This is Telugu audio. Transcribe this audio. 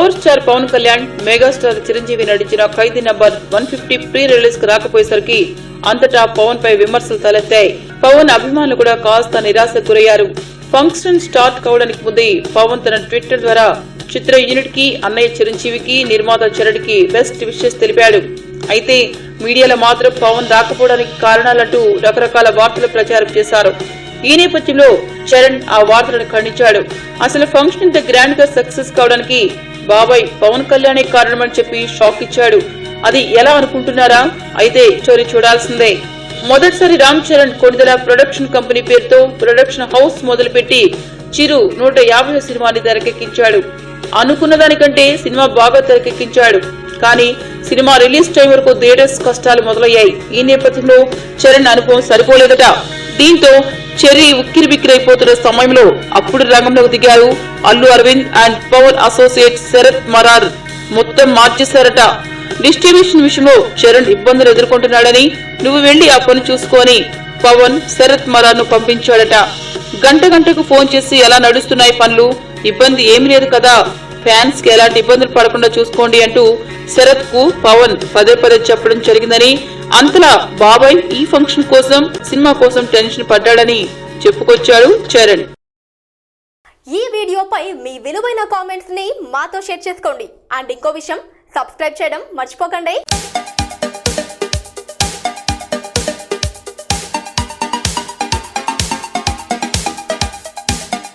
Power star Pawan Kalyan megastar Chiranjeevi నటించిన Khaidi number one fifty pre రిలీజ్కు రాకపోయేసరికి అంతటా పవన్ పై విమర్శలు తలెత్తాయి. పవన్ అభిమానులు కూడా కాస్త నిరాశ గురయ్యారు. ఫంక్షన్ స్టార్ట్ కావడానికి ముందే పవన్ తన ట్విట్టర్ ద్వారా చిత్ర యూనిట్కి అన్నయ్య చిరంజీవికి నిర్మాత చరణ్కి బెస్ట్ విషెస్ తెలిపాడు. అయితే మీడియాలో మాత్రం పవన్ రాకపోవడానికి కారణాలంటూ రకరకాల వార్తలు ప్రచారం చేశారు. ఈ నేపథ్యంలో చరణ్ ఆ వార్తలను ఖండించాడు. అసలు ఫంక్షన్ ఇంత గ్రాండ్గా సక్సెస్ కావడానికి బాబాయ్ పవన్ కళ్యాణే కారణమని చెప్పి షాక్ ఇచ్చాడు. అది ఎలా అనుకుంటున్నారా? అయితే చోరీ చూడాల్సిందే. మొదటిసారి రామ్ చరణ్ కొణిదల ప్రొడక్షన్ కంపెనీ పేరుతో ప్రొడక్షన్ హౌస్ మొదలుపెట్టి చిరు నూట యాభై సినిమాని తెరకెక్కించాడు. అనుకున్న దానికంటే సినిమా బాగా తెరకెక్కించాడు. కానీ సినిమా రిలీజ్ టైం వరకు థియేటర్స్ కష్టాలు మొదలయ్యాయి. ఈ నేపథ్యంలో చరణ్ అనుభవం సరిపోలేదట. దీంతో చెర్రీ ఉక్కిరి బిక్కిరైపోతున్న సమయంలో అప్పుడు రంగంలోకి దిగారు అల్లు అరవింద్ అండ్ పవన్ అసోసియేట్ శరత్ మరార్. మొత్తం మార్చేశారట. డిస్ట్రిబ్యూషన్ విషయంలో చరణ్ ఇబ్బందులు ఎదుర్కొంటున్నాడని నువ్వు వెళ్ళి ఆ పని చూసుకొని పవన్ శరత్ మరార్ను పంపించాడట. గంట గంటకు ఫోన్ చేసి ఎలా నడుస్తున్నాయి పనులు? ఇబ్బంది ఏమీ లేదు కదా? ఫ్యాన్స్కి ఎలాంటి ఇబ్బందులు పడకుండా చూసుకోండి అంటూ శరత్కు పవన్ పదే పదే చెప్పడం జరిగిందని అంతలా బాబాయ్ ఈ ఫంక్షన్ కోసం సినిమా కోసం టెన్షన్ పడ్డాడని చెప్పుకొచ్చాడు చరణ్. ఈ వీడియోపై మీ విలువైన కామెంట్స్ని మాతో షేర్ చేసుకోండి. అండ్ ఇంకో విషయం సబ్స్క్రైబ్ చేయడం మర్చిపోకండి.